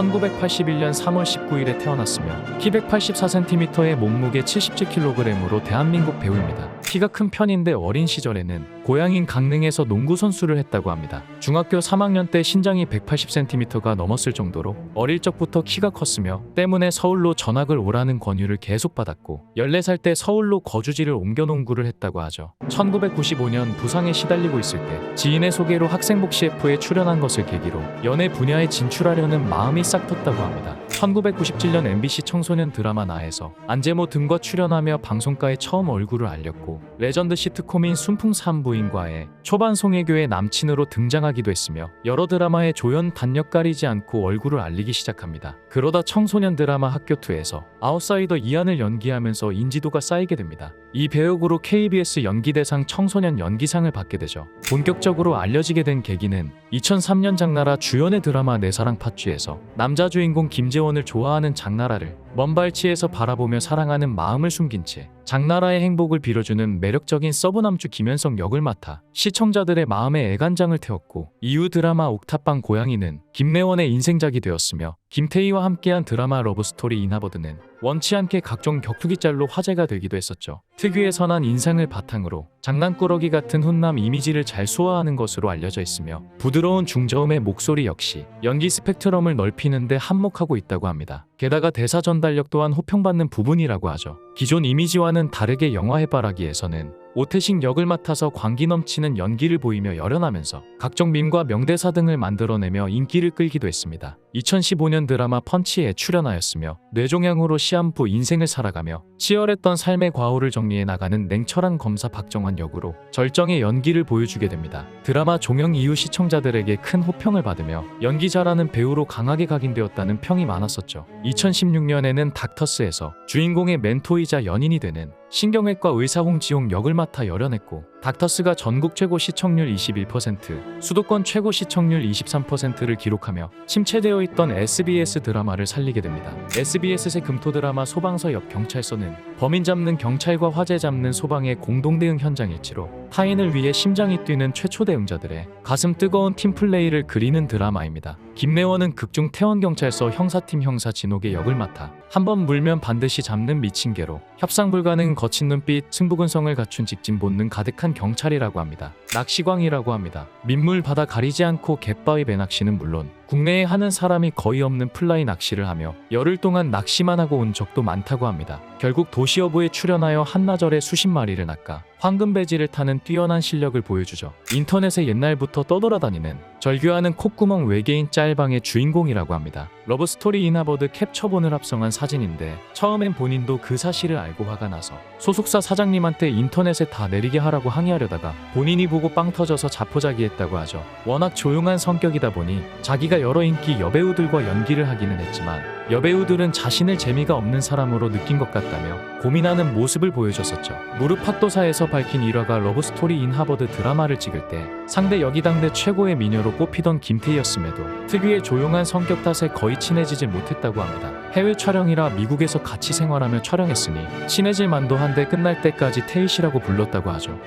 1981년 3월 19일에 태어났으며 키 184cm의 몸무게 77kg으로 대한민국 배우입니다. 키가 큰 편인데 어린 시절에는 고향인 강릉에서 농구 선수를 했다고 합니다. 중학교 3학년 때 신장이 180cm가 넘었을 정도로 어릴 적부터 키가 컸으며 때문에 서울로 전학을 오라는 권유를 계속 받았고 14살 때 서울로 거주지를 옮겨 농구를 했다고 하죠. 1995년 부상에 시달리고 있을 때 지인의 소개로 학생복 CF에 출연한 것을 계기로 연애 분야에 진출하려는 마음이 싹 텄다고 합니다. 1997년 MBC 청소년 드라마 나에서 안재모 등과 출연하며 방송가에 처음 얼굴을 알렸고 레전드 시트콤인 순풍 산부인과의 초반 송혜교의 남친으로 등장하기도 했으며 여러 드라마에 조연 단역 가리지 않고 얼굴을 알리기 시작합니다. 그러다 청소년 드라마 학교 2에서 아웃사이더 이안을 연기하면서 인지도가 쌓이게 됩니다. 이 배역으로 KBS 연기대상 청소년 연기상을 받게 되죠. 본격적으로 알려지게 된 계기는 2003년 장나라 주연의 드라마 내 사랑 팥쥐에서 남자 주인공 김재원 을 좋아하는 장나라를 먼 발치에서 바라보며 사랑하는 마음을 숨긴 채 장나라의 행복을 빌어주는 매력적인 서브남주 김현성 역을 맡아 시청자들의 마음에 애간장을 태웠고 이후 드라마 옥탑방 고양이는 김래원의 인생작이 되었으며 김태희와 함께한 드라마 러브스토리 인하버드는 원치 않게 각종 격투기 짤로 화제가 되기도 했었죠. 특유의 선한 인상을 바탕으로 장난꾸러기 같은 훈남 이미지를 잘 소화하는 것으로 알려져 있으며 부드러운 중저음의 목소리 역시 연기 스펙트럼을 넓히는 데 한몫하고 있다고 합니다. 게다가 대사 전달력 또한 호평받는 부분이라고 하죠. 기존 이미지와는 다르게 영화 해바라기에서는 오태식 역을 맡아서 광기 넘치는 연기를 보이며 열연하면서 각종 밈과 명대사 등을 만들어내며 인기를 끌기도 했습니다. 2015년 드라마 펀치에 출연하였으며 뇌종양으로 시한부 인생을 살아가며 치열했던 삶의 과오를 정리해 나가는 냉철한 검사 박정환 역으로 절정의 연기를 보여주게 됩니다. 드라마 종영 이후 시청자들에게 큰 호평을 받으며 연기 잘하는 배우로 강하게 각인되었다는 평이 많았었죠. 2016년에는 닥터스에서 주인공의 멘토이자 연인이 되는 신경외과 의사 홍지용 역을 맡아 열연했고 닥터스가 전국 최고 시청률 21%, 수도권 최고 시청률 23%를 기록하며 침체되어 있던 SBS 드라마를 살리게 됩니다. SBS의 금토 드라마 소방서 옆 경찰서는 범인 잡는 경찰과 화재 잡는 소방의 공동 대응 현장일지로 타인을 위해 심장이 뛰는 최초 대응자들의 가슴 뜨거운 팀플레이를 그리는 드라마입니다. 김래원은 극중 태원경찰서 형사팀 형사 진옥의 역을 맡아 한 번 물면 반드시 잡는 미친 개로 협상 불가능 거친 눈빛 승부근성을 갖춘 직진 본능 가득한 경찰이라고 합니다. 낚시광이라고 합니다. 민물 바다 가리지 않고 갯바위 배낚시는 물론 국내에 하는 사람이 거의 없는 플라이 낚시를 하며 열흘 동안 낚시만 하고 온 적도 많다고 합니다. 결국 도시어부에 출연하여 한나절에 수십 마리를 낚아 황금배지를 타는 뛰어난 실력을 보여주죠. 인터넷에 옛날부터 떠돌아다니는 절규하는 콧구멍 외계인 짤방의 주인공이라고 합니다. 러브스토리 인하버드 캡처본을 합성한 사진인데 처음엔 본인도 그 사실을 알고 화가 나서 소속사 사장님한테 인터넷에 다 내리게 하라고 항의하려다가 본인이 보고 빵 터져서 자포자기했다고 하죠. 워낙 조용한 성격이다 보니 자기가 여러 인기 여배우들과 연기를 하기는 했지만 여배우들은 자신을 재미가 없는 사람으로 느낀 것 같다며 고민하는 모습을 보여줬었죠. 무릎 학도사에서 밝힌 일화가 러브스토리 인 하버드 드라마를 찍을 때 상대 여기당대 최고의 미녀로 꼽히던 김태희였음에도 특유의 조용한 성격 탓에 거의 친해지질 못했다고 합니다. 해외 촬영이라 미국에서 같이 생활하며 촬영했으니 친해질 만도 한데 끝날 때까지 태희 씨라고 불렀다고 하죠.